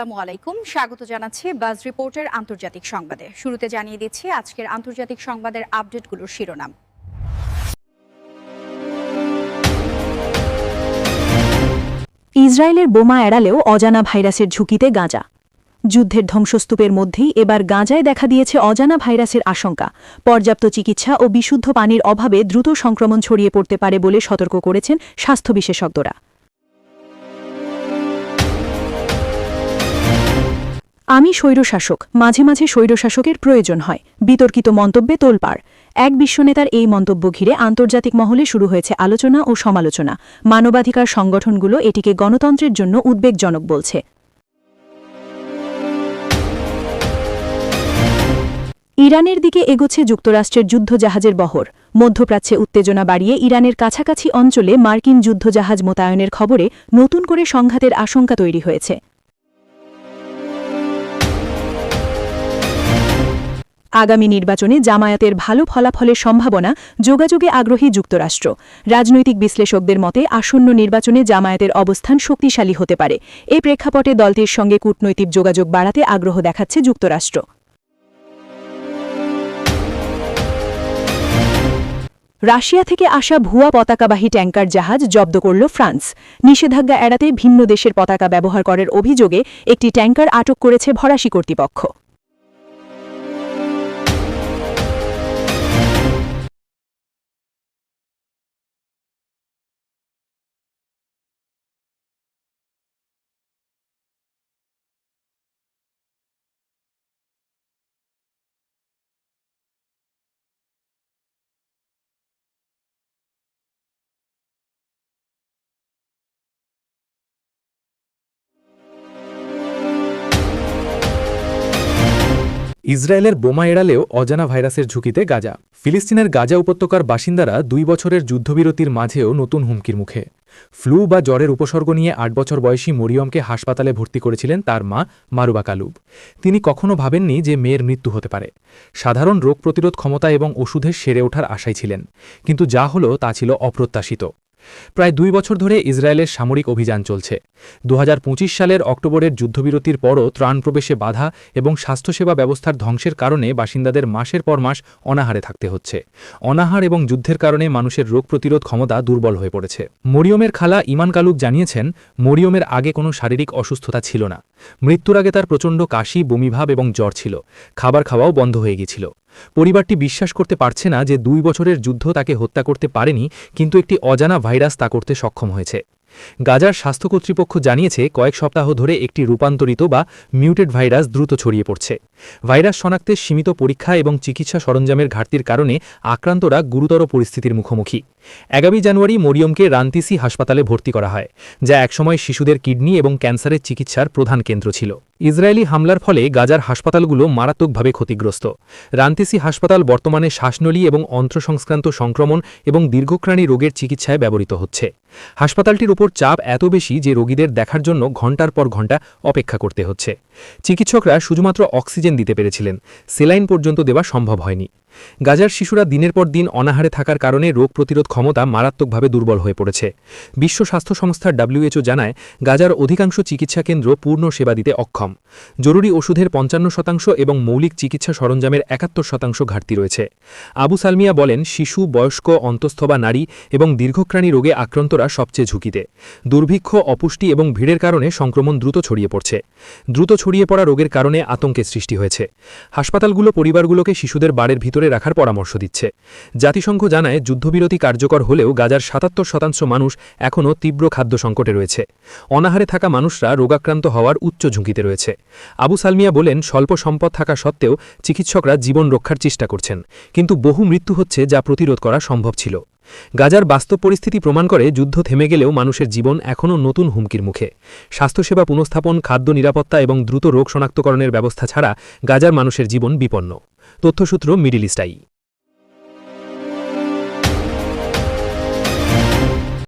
আসসালামু আলাইকুম। স্বাগত জানাচ্ছি বাজ রিপোর্টের আন্তর্জাতিক সংবাদে। শুরুতে জানিয়ে দিচ্ছি আজকের আন্তর্জাতিক সংবাদের আপডেটগুলোর শিরোনাম। ইসরায়েলের বোমা এড়ালেও অজানা ভাইরাসের ঝুঁকিতে গাঁজা। যুদ্ধের ধ্বংসস্তূপের মধ্যেই এবার গাঁজায় দেখা দিয়েছে অজানা ভাইরাসের আশঙ্কা। পর্যাপ্ত চিকিৎসা ও বিশুদ্ধ পানির অভাবে দ্রুত সংক্রমণ ছড়িয়ে পড়তে পারে বলে সতর্ক করেছেন স্বাস্থ্য বিশেষজ্ঞরা। আমি স্বৈরশাসক, মাঝে মাঝে স্বৈরশাসকের প্রয়োজন হয়, বিতর্কিত মন্তব্যে তোলপাড়। এক বিশ্বনেতার এই মন্তব্য ঘিরে আন্তর্জাতিক মহলে শুরু হয়েছে আলোচনা ও সমালোচনা। মানবাধিকার সংগঠনগুলো এটিকে গণতন্ত্রের জন্য উদ্বেগজনক বলছে। ইরানের দিকে এগোচ্ছে যুক্তরাষ্ট্রের যুদ্ধজাহাজের বহর। মধ্যপ্রাচ্যে উত্তেজনা বাড়িয়ে ইরানের কাছাকাছি অঞ্চলে মার্কিন যুদ্ধজাহাজ মোতায়েনের খবরে নতুন করে সংঘাতের আশঙ্কা তৈরি হয়েছে। আগামী নির্বাচনে জামায়াতের ভালো ফলাফলের সম্ভাবনা যোগাযোগে আগ্রহী যুক্তরাষ্ট্র। রাজনৈতিক বিশ্লেষকদের মতে, আসন্ন নির্বাচনে জামায়াতের অবস্থান শক্তিশালী হতে পারে। এ প্রেক্ষাপটে দলটির সঙ্গে কূটনৈতিক যোগাযোগ বাড়াতে আগ্রহ দেখাচ্ছে যুক্তরাষ্ট্র। রাশিয়া থেকে আসা ভুয়া পতাকাবাহী ট্যাঙ্কার জাহাজ জব্দ করল ফ্রান্স। নিষেধাজ্ঞা এড়াতে ভিন্ন দেশের পতাকা ব্যবহার করার অভিযোগে একটি ট্যাঙ্কার আটক করেছে ফরাসি কর্তৃপক্ষ। ইসরায়েলের বোমা এড়ালেও অজানা ভাইরাসের ঝুঁকিতে গাজা। ফিলিস্তিনের গাজা উপত্যকার বাসিন্দারা দুই বছরের যুদ্ধবিরতির মাঝেও নতুন হুমকির মুখে। ফ্লু বা জ্বরের উপসর্গ নিয়ে আট বছর বয়সী মরিয়মকে হাসপাতালে ভর্তি করেছিলেন তার মা, মারুবা কালুব। তিনি কখনো ভাবেননি যে মেয়ের মৃত্যু হতে পারে। সাধারণ রোগ প্রতিরোধ ক্ষমতা এবং ওষুধের সেরে ওঠার আশায় ছিলেন। কিন্তু যা হলো তা ছিল অপ্রত্যাশিত। প্রায় দুই বছর ধরে ইসরায়েলের সামরিক অভিযান চলছে। দু হাজার পঁচিশ সালের অক্টোবরের যুদ্ধবিরতির পরও ত্রাণ প্রবেশে বাধা এবং স্বাস্থ্যসেবা ব্যবস্থার ধ্বংসের কারণে বাসিন্দাদের মাসের পর মাস অনাহারে থাকতে হচ্ছে। অনাহার এবং যুদ্ধের কারণে মানুষের রোগ প্রতিরোধ ক্ষমতা দুর্বল হয়ে পড়েছে। মরিয়মের খালা ইমান কালুক জানিয়েছেন, মরিয়মের আগে কোনো শারীরিক অসুস্থতা ছিল না। মৃত্যুর আগে তার প্রচণ্ড কাশি, বমিভাব এবং জ্বর ছিল। খাবার খাওয়াও বন্ধ হয়ে গিয়েছিল। পরিবারটি বিশ্বাস করতে পারছে না যে দুই বছরের যুদ্ধ তাকে হত্যা করতে পারেনি, কিন্তু একটি অজানা ভাইরাস তা করতে সক্ষম হয়েছে। গাজার স্বাস্থ্য কর্তৃপক্ষ জানিয়েছে, কয়েক সপ্তাহ ধরে একটি রূপান্তরিত বা মিউটেড ভাইরাস দ্রুত ছড়িয়ে পড়ছে। ভাইরাস শনাক্তে সীমিত পরীক্ষা এবং চিকিৎসা সরঞ্জামের ঘাটতির কারণে আক্রান্তরা গুরুতর পরিস্থিতির মুখোমুখি। এগারোই জানুয়ারি মরিয়মকে রান্তিসি হাসপাতালে ভর্তি করা হয়, যা একসময় শিশুদের কিডনি এবং ক্যান্সারের চিকিৎসার প্রধান কেন্দ্র ছিল। ইসরায়েলি হামলার ফলে গাজার হাসপাতালগুলো মারাত্মকভাবে ক্ষতিগ্রস্ত। রান্তিসি হাসপাতাল বর্তমানে শ্বাসনলী এবং অন্ত্রসংস্ক্রান্ত সংক্রমণ এবং দীর্ঘক্রাণী রোগের চিকিৎসায় ব্যবহৃত হচ্ছে। হাসপাতালটির উপর চাপ এত বেশি যে রোগীদের দেখার জন্য ঘণ্টার পর ঘণ্টা অপেক্ষা করতে হচ্ছে। চিকিৎসকরা শুধুমাত্র অক্সিজেন দিতে পেরেছিলেন। সেলাইন পর্যন্ত দেওয়া সম্ভব হয়নি। গাজার শিশুরা দিনের পর দিন অনাহারে থাকার কারণে রোগ প্রতিরোধ ক্ষমতা মারাত্মকভাবে দুর্বল হয়ে পড়েছে। বিশ্ব স্বাস্থ্য সংস্থা ডাব্লিউএচও জানায়, গাজার অধিকাংশ চিকিৎসা কেন্দ্র পূর্ণ সেবা দিতে অক্ষম। জরুরি ওষুধের পঞ্চান্ন শতাংশ এবং মৌলিক চিকিৎসা সরঞ্জামের একাত্তর শতাংশ ঘাটতি রয়েছে। আবু সালমিয়া বলেন, শিশু, বয়স্ক, অন্তঃস্থ বা নারী এবং দীর্ঘক্রাণী রোগে আক্রান্তরা সবচেয়ে ঝুঁকিতে। দুর্ভিক্ষ, অপুষ্টি এবং ভিড়ের কারণে সংক্রমণ দ্রুত ছড়িয়ে পড়ছে। দ্রুত ছড়িয়ে পড়া রোগের কারণে আতঙ্কের সৃষ্টি হয়েছে। হাসপাতালগুলো পরিবারগুলোকে শিশুদের বাড়ির ভিতরে রাখার পরামর্শ দিচ্ছে। জাতিসংঘ জানায়, যুদ্ধবিরতি কার্যকর হলেও গাজার সাতাত্তর শতাংশ মানুষ এখনও তীব্র খাদ্য সংকটে রয়েছে। অনাহারে থাকা মানুষরা রোগাক্রান্ত হওয়ার উচ্চ ঝুঁকিতে রয়েছে। আবু সালমিয়া বলেন, স্বল্প সম্পদ থাকা সত্ত্বেও চিকিৎসকরা জীবন রক্ষার চেষ্টা করছেন। কিন্তু বহু মৃত্যু হচ্ছে যা প্রতিরোধ করা সম্ভব ছিল। গাজার বাস্তব পরিস্থিতি প্রমাণ করে যুদ্ধ থেমে গেলেও মানুষের জীবন এখনও নতুন হুমকির মুখে। স্বাস্থ্যসেবা পুনঃস্থাপন, খাদ্য নিরাপত্তা এবং দ্রুত রোগ শনাক্তকরণের ব্যবস্থা ছাড়া গাজার মানুষের জীবন বিপন্ন। তথ্যসূত্র মিডিল ইস্টাই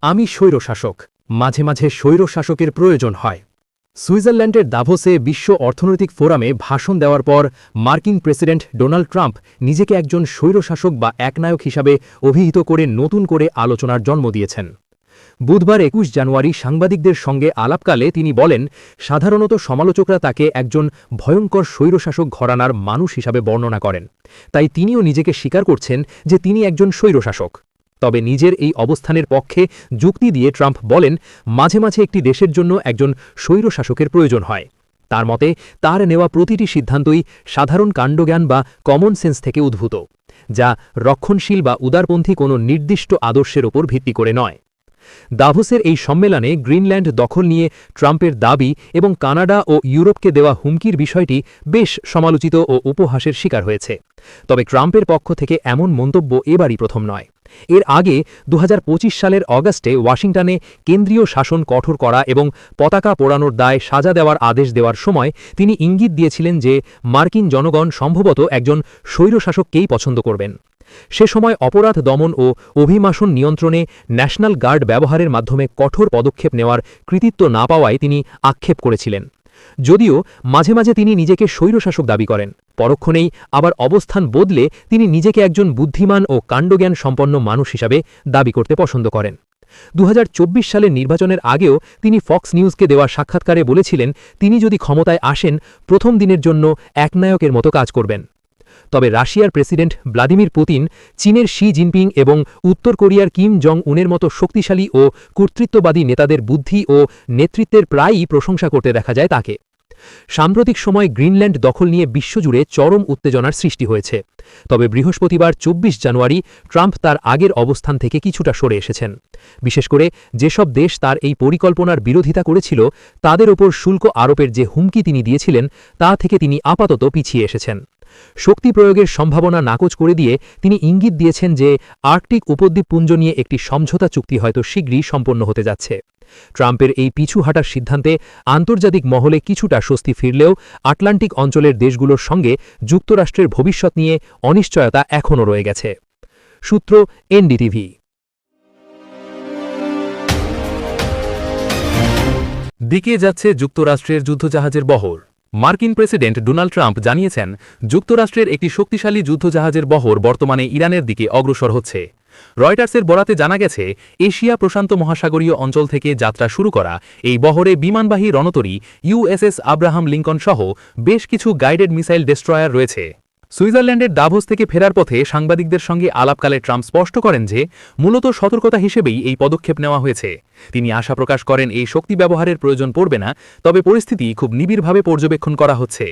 আমি স্বৈরশাসক। মাঝে মাঝে স্বৈরশাসকের প্রয়োজন হয়। সুইজারল্যান্ডের দাভোসে বিশ্ব অর্থনৈতিক ফোরামে ভাষণ দেওয়ার পর মার্কিন প্রেসিডেন্ট ডোনাল্ড ট্রাম্প নিজেকে একজন স্বৈরশাসক বা একনায়ক হিসাবে অভিহিত করে নতুন করে আলোচনার জন্ম দিয়েছেন। বুধবার একুশ জানুয়ারি সাংবাদিকদের সঙ্গে আলাপকালে তিনি বলেন, সাধারণত সমালোচকরা তাকে একজন ভয়ঙ্কর স্বৈরশাসক ঘরানার মানুষ হিসাবে বর্ণনা করেন। তাই তিনিও নিজেকে স্বীকার করছেন যে তিনি একজন স্বৈরশাসক। তবে নিজের এই অবস্থানের পক্ষে যুক্তি দিয়ে ট্রাম্প বলেন, মাঝে মাঝে একটি দেশের জন্য একজন স্বৈরশাসকের প্রয়োজন হয়। তার মতে, তার নেওয়া প্রতিটি সিদ্ধান্তই সাধারণ কাণ্ডজ্ঞান বা কমন সেন্স থেকে উদ্ভূত, যা রক্ষণশীল বা উদারপন্থী কোনো নির্দিষ্ট আদর্শের ওপর ভিত্তি করে নয়। দাভোসের এই সম্মেলনে গ্রিনল্যান্ড দখল নিয়ে ট্রাম্পের দাবি এবং কানাডা ও ইউরোপকে দেওয়া হুমকির বিষয়টি বেশ সমালোচিত ও উপহাসের শিকার হয়েছে। তবে ট্রাম্পের পক্ষ থেকে এমন মন্তব্য এবারই প্রথম নয়। এর আগে দু হাজার পঁচিশ সালের অগাস্টে ওয়াশিংটনে কেন্দ্রীয় শাসন কঠোর করা এবং পতাকা পোড়ানোর দায় সাজা দেওয়ার আদেশ দেওয়ার সময় তিনি ইঙ্গিত দিয়েছিলেন যে মার্কিন জনগণ সম্ভবত একজন স্বৈরশাসককেই পছন্দ করবেন। সে সময় অপরাধ দমন ও অভিমাসন নিয়ন্ত্রণে ন্যাশনাল গার্ড ব্যবহারের মাধ্যমে কঠোর পদক্ষেপ নেওয়ার কৃতিত্ব না পাওয়ায় তিনি আক্ষেপ করেছিলেন। যদিও মাঝে মাঝে তিনি নিজেকে স্বৈরশাসক দাবি করেন। পরক্ষণেই আবার অবস্থান বদলে তিনি নিজেকে একজন বুদ্ধিমান ও কাণ্ডজ্ঞান সম্পন্ন মানুষ হিসাবে দাবি করতে পছন্দ করেন। দু হাজার চব্বিশ সালের নির্বাচনের আগেও তিনি ফক্স নিউজকে দেওয়া সাক্ষাৎকারে বলেছিলেন, তিনি যদি ক্ষমতায় আসেন, প্রথম দিনের জন্য একনায়কের মতো কাজ করবেন। তবে রাশিয়ার প্রেসিডেন্ট ভ্লাদিমির পুতিন, চীনের শি জিনপিং এবং উত্তর কোরিয়ার কিম জং উনের মতো শক্তিশালী ও কর্তৃত্ববাদী নেতাদের বুদ্ধি ও নেতৃত্বের প্রায়ই প্রশংসা করতে দেখা যায় তাকে। সাম্প্রতিক সময় গ্রিনল্যান্ড দখল নিয়ে বিশ্বজুড়ে চরম উত্তেজনার সৃষ্টি হয়েছে। তবে বৃহস্পতিবার ২৪ জানুয়ারি ট্রাম্প তার আগের অবস্থান থেকে কিছুটা সরে এসেছেন। বিশেষ করে যেসব দেশ তার এই পরিকল্পনার বিরোধিতা করেছিল, তাদের ওপর শুল্ক আরোপের যে হুমকি তিনি দিয়েছিলেন, তা থেকে তিনি আপাতত পিছিয়ে এসেছেন। শক্তি প্রয়োগের সম্ভাবনা নাকচ করে দিয়ে তিনি ইঙ্গিত দিয়েছেন যে আর্কটিক উপদ্বীপপুঞ্জ নিয়ে একটি সমঝোতা চুক্তি হয়তো শীঘ্রই সম্পন্ন হতে যাচ্ছে। ট্রাম্পের এই পিছু হাঁটার সিদ্ধান্তে আন্তর্জাতিক মহলে কিছুটা স্বস্তি ফিরলেও আটলান্টিক অঞ্চলের দেশগুলোর সঙ্গে যুক্তরাষ্ট্রের ভবিষ্যৎ নিয়ে অনিশ্চয়তা এখনও রয়ে গেছে। সূত্র এনডিটিভি। দিকে যাচ্ছে যুক্তরাষ্ট্রের যুদ্ধজাহাজের বহর। মার্কিন প্রেসিডেন্ট ডোনাল্ড ট্রাম্প জানিয়েছেন, যুক্তরাষ্ট্রের একটি শক্তিশালী যুদ্ধজাহাজের বহর বর্তমানে ইরানের দিকে অগ্রসর হচ্ছে। রয়টার্সের বরাতে জানা গেছে, এশিয়া প্রশান্ত মহাসাগরীয় অঞ্চল থেকে যাত্রা শুরু করা এই বহরে বিমানবাহী রণতরী ইউএসএস আব্রাহাম লিঙ্কন সহ বেশ কিছু গাইডেড মিসাইল ডেস্ট্রয়ার রয়েছে। সুইজারল্যান্ডের দাভোস থেকে ফেরার পথে সাংবাদিকদের সঙ্গে আলাপকালে ট্রাম্প স্পষ্ট করেন যে, মূলত সতর্কতা হিসেবেই এই পদক্ষেপ নেওয়া হয়েছে। তিনি আশা প্রকাশ করেন এই শক্তি ব্যবহারের প্রয়োজন পড়বে না, তবে পরিস্থিতি খুব নিবিড়ভাবে পর্যবেক্ষণ করা হচ্ছে।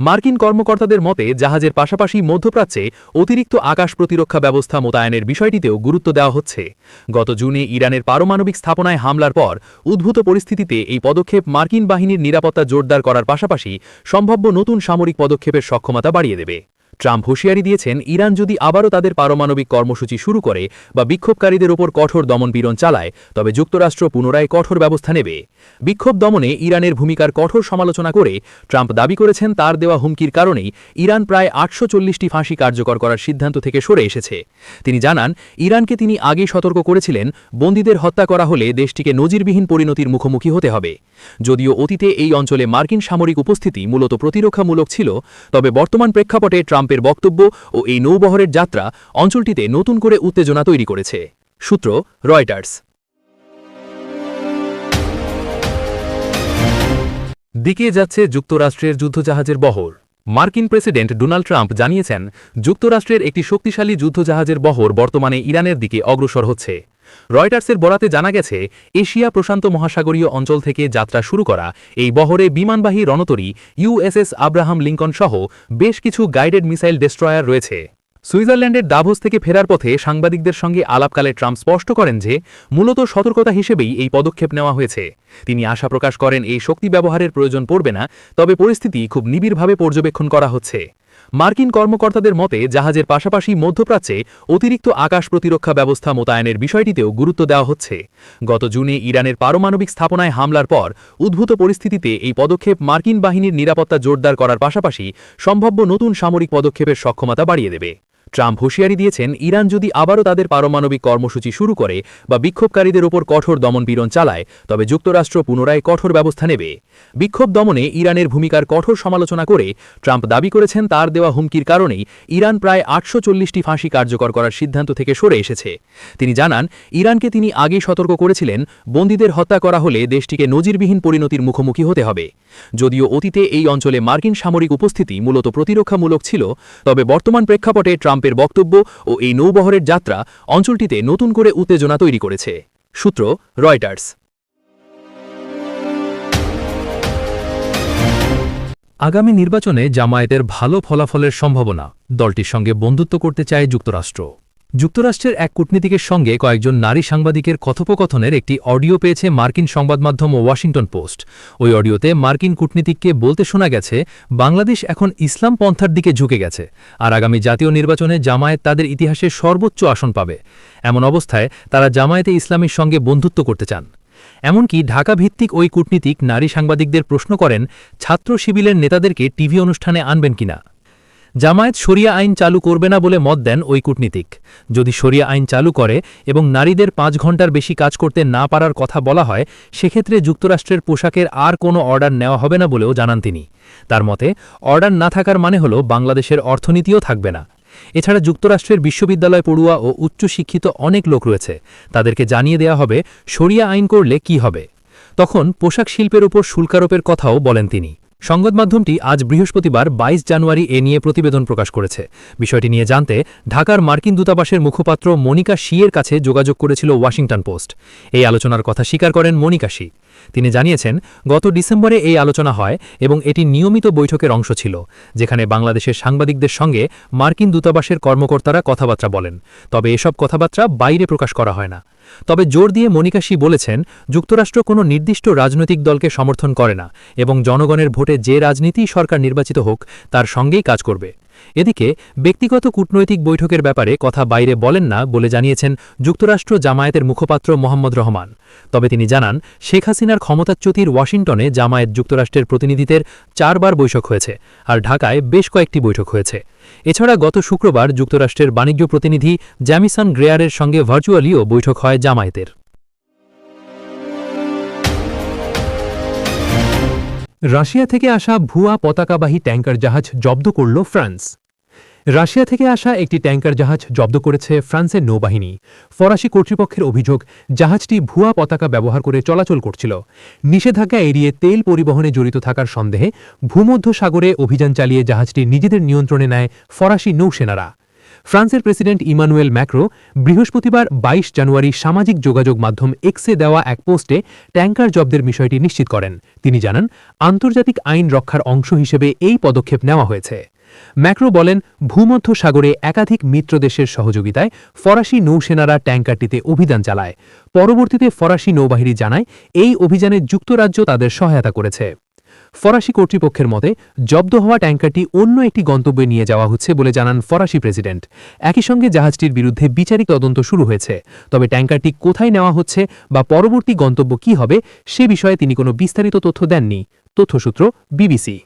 মার্কিন কর্মকর্তাদের মতে, জাহাজের পাশাপাশি মধ্যপ্রাচ্যে অতিরিক্ত আকাশ প্রতিরক্ষা ব্যবস্থা মোতায়েনের বিষয়টিতেও গুরুত্ব দেওয়া হচ্ছে। গত জুনে ইরানের পারমাণবিক স্থাপনায় হামলার পর উদ্ভূত পরিস্থিতিতে এই পদক্ষেপ মার্কিন বাহিনীর নিরাপত্তা জোরদার করার পাশাপাশি সম্ভাব্য নতুন সামরিক পদক্ষেপের সক্ষমতা বাড়িয়ে দেবে। ট্রাম্প হুঁশিয়ারি দিয়েছেন, ইরান যদি আবারও তাদের পারমাণবিক কর্মসূচি শুরু করে বা বিক্ষোভকারীদের ওপর কঠোর দমনপীড়ন চালায়, তবে যুক্তরাষ্ট্র পুনরায় কঠোর ব্যবস্থা নেবে। বিক্ষোভ দমনে ইরানের ভূমিকার কঠোর সমালোচনা করে ট্রাম্প দাবি করেছেন তার দেওয়া হুমকির কারণেই ইরান প্রায় আটশো চল্লিশটি ফাঁসি কার্যকর করার সিদ্ধান্ত থেকে সরে এসেছে। তিনি জানান, ইরানকে তিনি আগেই সতর্ক করেছিলেন, বন্দীদের হত্যা করা হলে দেশটিকে নজিরবিহীন পরিণতির মুখোমুখি হতে হবে। যদিও অতীতে এই অঞ্চলে মার্কিন সামরিক উপস্থিতি মূলত প্রতিরক্ষামূলক ছিল, তবে বর্তমান প্রেক্ষাপটে ট্রাম্পের বক্তব্য ও এই নৌবহরের যাত্রা অঞ্চলটিতে নতুন করে উত্তেজনা তৈরি করেছে। সূত্র, রয়টার্স। দিকে যাচ্ছে যুক্তরাষ্ট্রের যুদ্ধজাহাজের বহর। মার্কিন প্রেসিডেন্ট ডোনাল্ড ট্রাম্প জানিয়েছেন, যুক্তরাষ্ট্রের একটি শক্তিশালী যুদ্ধজাহাজের বহর বর্তমানে ইরানের দিকে অগ্রসর হচ্ছে। রয়টার্সের বরাতে জানা গেছে, এশিয়া প্রশান্ত মহাসাগরীয় অঞ্চল থেকে যাত্রা শুরু করা এই বহরে বিমানবাহী রণতরী ইউএসএস আব্রাহাম লিঙ্কন সহ বেশ কিছু গাইডেড মিসাইল ডেস্ট্রয়ার রয়েছে। সুইজারল্যান্ডের দাভোস থেকে ফেরার পথে সাংবাদিকদের সঙ্গে আলাপকালে ট্রাম্প স্পষ্ট করেন যে, মূলত সতর্কতা হিসেবেই এই পদক্ষেপ নেওয়া হয়েছে। তিনি আশা প্রকাশ করেন এই শক্তি ব্যবহারের প্রয়োজন পড়বে না, তবে পরিস্থিতি খুব নিবিড়ভাবে পর্যবেক্ষণ করা হচ্ছে। মার্কিন কর্মকর্তাদের মতে, জাহাজের পাশাপাশি মধ্যপ্রাচ্যে অতিরিক্ত আকাশ প্রতিরক্ষা ব্যবস্থা মোতায়েনের বিষয়টিতেও গুরুত্ব দেওয়া হচ্ছে। গত জুনে ইরানের পারমাণবিক স্থাপনায় হামলার পর উদ্ভূত পরিস্থিতিতে এই পদক্ষেপ মার্কিন বাহিনীর নিরাপত্তা জোরদার করার পাশাপাশি সম্ভাব্য নতুন সামরিক পদক্ষেপের সক্ষমতা বাড়িয়ে দেবে। ট্রাম্প হুঁশিয়ারি দিয়েছেন, ইরান যদি আবারও তাদের পারমাণবিক কর্মসূচি শুরু করে বা বিক্ষোভকারীদের ওপর কঠোর দমনপীড়ন চালায়, তবে যুক্তরাষ্ট্র পুনরায় কঠোর ব্যবস্থা নেবে। বিক্ষোভ দমনে ইরানের ভূমিকার কঠোর সমালোচনা করে ট্রাম্প দাবি করেছেন, তার দেওয়া হুমকির কারণেই ইরান প্রায় আটশো চল্লিশটি ফাঁসি কার্যকর করার সিদ্ধান্ত থেকে সরে এসেছে। তিনি জানান, ইরানকে তিনি আগেই সতর্ক করেছিলেন, বন্দীদের হত্যা করা হলে দেশটিকে নজিরবিহীন পরিণতির মুখোমুখি হতে হবে। যদিও অতীতে এই অঞ্চলে মার্কিন সামরিক উপস্থিতি মূলত প্রতিরক্ষামূলক ছিল, তবে বর্তমান প্রেক্ষাপটে ট্রাম্পের বক্তব্য ও এই নৌবহরের যাত্রা অঞ্চলটিতে নতুন করে উত্তেজনা তৈরি করেছে। সূত্র, রয়টার্স। আগামী নির্বাচনে জামায়াতের ভালো ফলাফলের সম্ভাবনা, দলটির সঙ্গে বন্ধুত্ব করতে চায় যুক্তরাষ্ট্র। যুক্তরাষ্ট্রের এক কূটনীতিকের সঙ্গে কয়েকজন নারী সাংবাদিকের কথোপকথনের একটি অডিও পেয়েছে মার্কিন সংবাদমাধ্যম ওয়াশিংটন পোস্ট। ওই অডিওতে মার্কিন কূটনীতিককে বলতে শোনা গেছে, বাংলাদেশ এখন ইসলাম পন্থার দিকে ঝুঁকে গেছে আর আগামী জাতীয় নির্বাচনে জামায়াত তাদের ইতিহাসে সর্বোচ্চ আসন পাবে। এমন অবস্থায় তারা জামায়াতে ইসলামের সঙ্গে বন্ধুত্ব করতে চান। এমনকি ঢাকা ভিত্তিক ওই কূটনীতিক নারী সাংবাদিকদের প্রশ্ন করেন, ছাত্র শিবিরের নেতাদেরকে টিভি অনুষ্ঠানে আনবেন কিনা? জামায়াত শরিয়া আইন চালু করবে না বলে মত দেন ওই কূটনীতিক। যদি শরিয়া আইন চালু করে এবং নারীদের পাঁচ ঘণ্টার বেশি কাজ করতে না পারার কথা বলা হয়, সেক্ষেত্রে যুক্তরাষ্ট্রের পোশাকের আর কোনো অর্ডার নেওয়া হবে না বলেও জানান তিনি। তার মতে, অর্ডার না থাকার মানে হল বাংলাদেশের অর্থনীতিও থাকবে না। এছাড়া যুক্তরাষ্ট্রের বিশ্ববিদ্যালয় পড়ুয়া ও উচ্চশিক্ষিত অনেক লোক রয়েছে। তাদেরকে জানিয়ে দেয়া হবে, শরিয়া আইন করলে কি হবে? তখন পোশাক শিল্পের উপর শুল্কারোপের কথাও বলেন তিনি। সংবাদমাধ্যমটি আজ বৃহস্পতিবার ২২ জানুয়ারি এ নিয়ে প্রতিবেদন প্রকাশ করেছে। বিষয়টি নিয়ে জানতে ঢাকার মার্কিন দূতাবাসের মুখপাত্র মনিকা শিয়ের কাছে যোগাযোগ করেছিল ওয়াশিংটন পোস্ট। এই আলোচনার কথা স্বীকার করেন মনিকা শি। তিনি জানিয়েছেন, গত ডিসেম্বরে এই আলোচনা হয় এবং এটি নিয়মিত বৈঠকের অংশ ছিল, যেখানে বাংলাদেশের সাংবাদিকদের সঙ্গে মার্কিন দূতাবাসের কর্মকর্তারা কথাবার্তা বলেন। তবে এসব কথাবার্তা বাইরে প্রকাশ করা হয় না। তবে জোর দিয়ে মনিকাশি বলেছেন, যুক্তরাষ্ট্র কোনো নির্দিষ্ট রাজনৈতিক দলকে সমর্থন করে না এবং জনগণের ভোটে যে রাজনীতি সরকার নির্বাচিত হোক, তার সঙ্গেই কাজ করবে। এদিকে, ব্যক্তিগত কূটনৈতিক বৈঠকের ব্যাপারে কথা বাইরে বলেন না বলে জানিয়েছেন যুক্তরাষ্ট্র জামায়াতের মুখপাত্র মোহাম্মদ রহমান। তবে তিনি জানান, শেখ হাসিনার ক্ষমতাচ্যুতির ওয়াশিংটনে জামায়াত যুক্তরাষ্ট্রের প্রতিনিধিদের চারবার বৈঠক হয়েছে আর ঢাকায় বেশ কয়েকটি বৈঠক হয়েছে। এছাড়া গত শুক্রবার যুক্তরাষ্ট্রের বাণিজ্য প্রতিনিধি জ্যামিসন গ্রেয়ারের সঙ্গে ভার্চুয়ালিও বৈঠক হয় জামায়াতের। রাশিয়া থেকে আসা ভুয়া পতাকাবাহী ট্যাঙ্কার জাহাজ জব্দ করল ফ্রান্স। রাশিয়া থেকে আসা একটি ট্যাঙ্কার জাহাজ জব্দ করেছে ফ্রান্সের নৌবাহিনী। ফরাসি কর্তৃপক্ষের অভিযোগ, জাহাজটি ভুয়া পতাকা ব্যবহার করে চলাচল করছিল। নিষেধাজ্ঞা এড়িয়ে তেল পরিবহনে জড়িত থাকার সন্দেহে ভূমধ্য সাগরে অভিযান চালিয়ে জাহাজটি নিজেদের নিয়ন্ত্রণে নেয় ফরাসি নৌসেনারা। ফ্রান্সের প্রেসিডেন্ট ইমানুয়েল ম্যাক্রো বৃহস্পতিবার ২২ জানুয়ারি সামাজিক যোগাযোগ মাধ্যম এক্সে দেওয়া এক পোস্টে ট্যাঙ্কার জব্দের বিষয়টি নিশ্চিত করেন। তিনি জানান, আন্তর্জাতিক আইন রক্ষার অংশ হিসেবে এই পদক্ষেপ নেওয়া হয়েছে। ম্যাক্রো বলেন ভূমধ্য সাগরে একাধিক মিত্র দেশের সহযোগিতায় ফরাসি নৌসেনারা ট্যাঙ্কারটিতে অভিযান চালায়। পরবর্তীতে ফরাসি নৌবাহিনী জানায়, এই অভিযানে যুক্তরাজ্য তাদের সহায়তা করেছে। ফরাসি কর্তৃপক্ষের মতে, জব্দ হওয়া ট্যাঙ্কারটি অন্য একটি গন্তব্যে নিয়ে যাওয়া হচ্ছে বলে জানান ফরাসি প্রেসিডেন্ট। একই সঙ্গে জাহাজটির বিরুদ্ধে বিচারিক তদন্ত শুরু হয়েছে। তবে ট্যাঙ্কারটি কোথায় নেওয়া হচ্ছে বা পরবর্তী গন্তব্য কি হবে, সে বিষয়ে তিনি কোনো বিস্তারিত তথ্য দেননি। তথ্যসূত্র বিবিসি।